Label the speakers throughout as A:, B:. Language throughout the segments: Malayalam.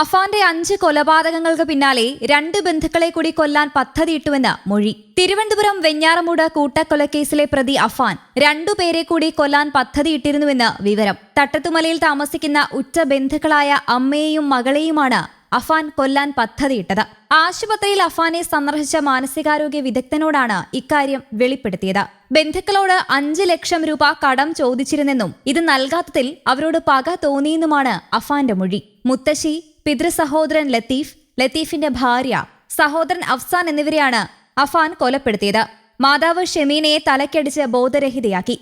A: അഫാന്റെ അഞ്ച് കൊലപാതകങ്ങൾക്ക് പിന്നാലെ രണ്ട് ബന്ധുക്കളെ കൂടി കൊല്ലാൻ പദ്ധതിയിട്ടുവെന്ന് മൊഴി. തിരുവനന്തപുരം വെഞ്ഞാറമൂട് കൂട്ടക്കൊലക്കേസിലെ പ്രതി അഫാൻ രണ്ടുപേരെ കൂടി കൊല്ലാൻ പദ്ധതിയിട്ടിരുന്നുവെന്ന് വിവരം. തട്ടത്തുമലയിൽ താമസിക്കുന്ന ഉറ്റ ബന്ധുക്കളായ അമ്മയെയും മകളെയുമാണ് അഫാൻ കൊല്ലാൻ പദ്ധതിയിട്ടത്. ആശുപത്രിയിൽ അഫാനെ സന്ദർശിച്ച മാനസികാരോഗ്യ വിദഗ്ധനോടാണ് ഇക്കാര്യം വെളിപ്പെടുത്തിയത്. ബന്ധുക്കളോട് അഞ്ച് ലക്ഷം രൂപ കടം ചോദിച്ചിരുന്നെന്നും ഇത് നൽകാത്തതിൽ അവരോട് പക തോന്നിയെന്നുമാണ് അഫാന്റെ മൊഴി. മുത്തശ്ശി പിതൃസഹോദരൻ ലത്തീഫ് ലത്തീഫിന്റെ ഭാര്യ സഹോദരൻ അഫ്സാൻ എന്നിവരെയാണ് അഫാൻ കൊലപ്പെടുത്തിയത്. മാതാവ് ഷെമീനയെ തലക്കടിച്ച് ബോധരഹിതയാക്കി.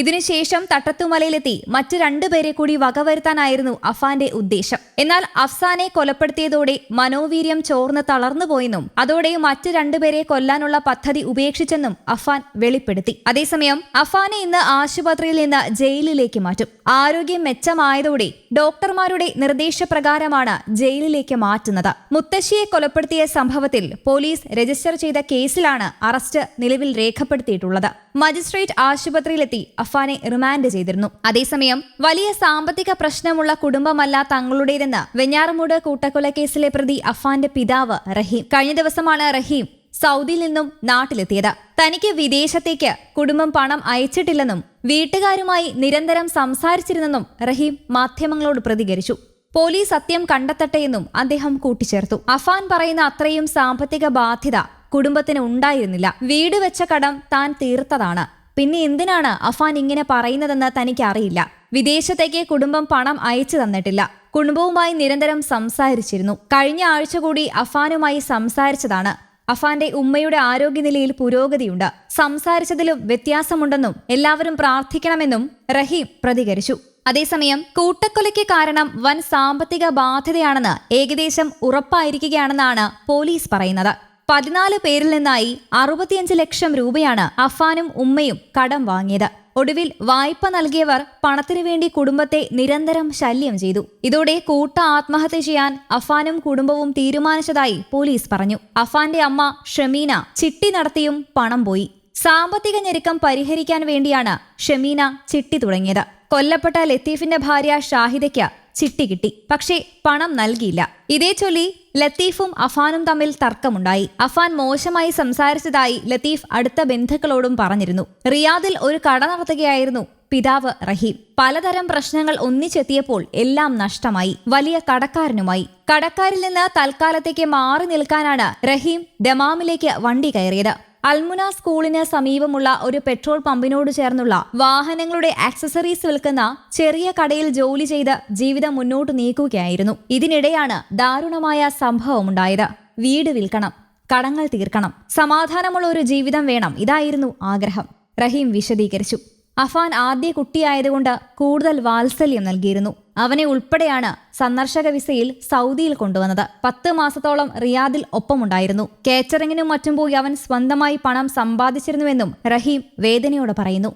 A: ഇതിനുശേഷം തട്ടത്തുമലയിലെത്തി മറ്റ് രണ്ടുപേരെ കൂടി വകവരുത്താനായിരുന്നു അഫാന്റെ ഉദ്ദേശം. എന്നാൽ അഫ്സാനെ കൊലപ്പെടുത്തിയതോടെ മനോവീര്യം ചോർന്ന് തളർന്നുപോയെന്നും അതോടെ മറ്റ് രണ്ടുപേരെ കൊല്ലാനുള്ള പദ്ധതി ഉപേക്ഷിച്ചെന്നും അഫാൻ വെളിപ്പെടുത്തി. അതേസമയം അഫാനെ ഇന്ന് ആശുപത്രിയിൽ നിന്ന് ജയിലിലേക്ക് മാറ്റും. ആരോഗ്യം മെച്ചമായതോടെ ഡോക്ടർമാരുടെ നിർദ്ദേശപ്രകാരമാണ് ജയിലിലേക്ക് മാറ്റുന്നത്. മുത്തശ്ശിയെ കൊലപ്പെടുത്തിയ സംഭവത്തിൽ പോലീസ് രജിസ്റ്റർ ചെയ്ത കേസിലാണ് അറസ്റ്റ് നിലവിൽ രേഖപ്പെടുത്തിയിട്ടുള്ളത്. മജിസ്ട്രേറ്റ് ആശുപത്രിയിലെത്തി അഫാനെ റിമാൻഡ് ചെയ്തിരുന്നു. അതേസമയം വലിയ സാമ്പത്തിക പ്രശ്നമുള്ള കുടുംബമല്ല തങ്ങളുടേതെന്ന് വെഞ്ഞാറമൂട് കൂട്ടക്കൊലക്കേസിലെ പ്രതി അഫാന്റെ പിതാവ് റഹീം. കഴിഞ്ഞ ദിവസമാണ് റഹീം സൗദിയിൽ നിന്നും നാട്ടിലെത്തിയത്. തനിക്ക് വിദേശത്തേക്ക് കുടുംബം പണം അയച്ചിട്ടില്ലെന്നും വീട്ടുകാരുമായി നിരന്തരം സംസാരിച്ചിരുന്നെന്നും റഹീം മാധ്യമങ്ങളോട് പ്രതികരിച്ചു. പോലീസ് സത്യം കണ്ടെത്തട്ടെയെന്നും അദ്ദേഹം കൂട്ടിച്ചേർത്തു. അഫാൻ പറയുന്ന അത്രയും സാമ്പത്തിക ബാധ്യത കുടുംബത്തിന് ഉണ്ടായിരുന്നില്ല. വീട് വെച്ച കടം താൻ തീർത്തതാണ്. പിന്നെ എന്തിനാണ് അഫാൻ ഇങ്ങനെ പറയുന്നതെന്ന് തനിക്ക് അറിയില്ല വിദേശത്തേക്ക് കുടുംബം പണം അയച്ചു തന്നിട്ടില്ല. കുടുംബവുമായി നിരന്തരം സംസാരിച്ചിരുന്നു. കഴിഞ്ഞ ആഴ്ച കൂടി അഫാനുമായി സംസാരിച്ചതാണ്. അഫാന്റെ ഉമ്മയുടെ ആരോഗ്യനിലയിൽ പുരോഗതിയുണ്ട്. സംസാരിച്ചതിലും വ്യത്യാസമുണ്ടെന്നും എല്ലാവരും പ്രാർത്ഥിക്കണമെന്നും റഹീം പ്രതികരിച്ചു. അതേസമയം കൂട്ടക്കൊലയ്ക്ക് കാരണം വൻ സാമ്പത്തിക ബാധ്യതയാണെന്ന് ഏകദേശം ഉറപ്പായിരിക്കുകയാണെന്നാണ് പോലീസ് പറയുന്നത്. പതിനാല് പേരിൽ നിന്നായി അറുപത്തിയഞ്ച് ലക്ഷം രൂപയാണ് അഫാനും ഉമ്മയും കടം വാങ്ങിയത്. ഒടുവിൽ വായ്പ നൽകിയവർ പണത്തിനു വേണ്ടി കുടുംബത്തെ നിരന്തരം ശല്യം ചെയ്തു. ഇതോടെ കൂട്ട ആത്മഹത്യ ചെയ്യാൻ അഫാനും കുടുംബവും തീരുമാനിച്ചതായി പോലീസ് പറഞ്ഞു. അഫാന്റെ അമ്മ ഷമീന ചിട്ടി നടത്തിയും പണം പോയി. സാമ്പത്തിക ഞെരുക്കം പരിഹരിക്കാൻ വേണ്ടിയാണ് ഷമീന ചിട്ടി തുടങ്ങിയത്. കൊല്ലപ്പെട്ട ലത്തീഫിന്റെ ഭാര്യ ഷാഹിദയ്ക്ക് ചിട്ടി കിട്ടി. പക്ഷേ പണം നൽകിയില്ല. ഇതേ ചൊല്ലി ലത്തീഫും അഫാനും തമ്മിൽ തർക്കമുണ്ടായി. അഫാൻ മോശമായി സംസാരിച്ചതായി ലത്തീഫ് അടുത്ത ബന്ധുക്കളോടും പറഞ്ഞിരുന്നു. റിയാദിൽ ഒരു കട നടത്തുകയായിരുന്നു പിതാവ് റഹീം. പലതരം പ്രശ്നങ്ങൾ ഒന്നിച്ചെത്തിയപ്പോൾ എല്ലാം നഷ്ടമായി. വലിയ കടക്കാരനുമായി. കടക്കാരിൽ നിന്ന് തൽക്കാലത്തേക്ക് മാറി നിൽക്കാനാണ് റഹീം ദമാമിലേക്ക് വണ്ടി കയറിയത്. അൽമുന സ്കൂളിന് സമീപമുള്ള ഒരു പെട്രോൾ പമ്പിനോട് ചേർന്നുള്ള വാഹനങ്ങളുടെ ആക്സസറീസ് വിൽക്കുന്ന ചെറിയ കടയിൽ ജോലി ചെയ്ത് ജീവിതം മുന്നോട്ട് നീക്കുകയായിരുന്നു. ഇതിനിടെയാണ് ദാരുണമായ സംഭവമുണ്ടായത് വീട് വിൽക്കണം കടങ്ങൾ തീർക്കണം സമാധാനമുള്ള ഒരു ജീവിതം വേണം ഇതായിരുന്നു ആഗ്രഹം. റഹീം വിശദീകരിച്ചു. അഫാൻ ആദ്യ കുട്ടിയായതുകൊണ്ട് കൂടുതൽ വാത്സല്യം നൽകിയിരുന്നു. അവനെ ഉൾപ്പെടെയാണ് സന്ദർശക വിസയിൽ സൗദിയിൽ കൊണ്ടുവന്നത്. പത്ത് മാസത്തോളം റിയാദിൽ ഒപ്പമുണ്ടായിരുന്നു. കേച്ചറിങ്ങിനും മറ്റും പോയി അവൻ സ്വന്തമായി പണം സമ്പാദിച്ചിരുന്നുവെന്നും റഹീം വേദനയോടെ പറയുന്നു.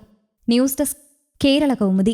A: News desk Kerala Kaumudi.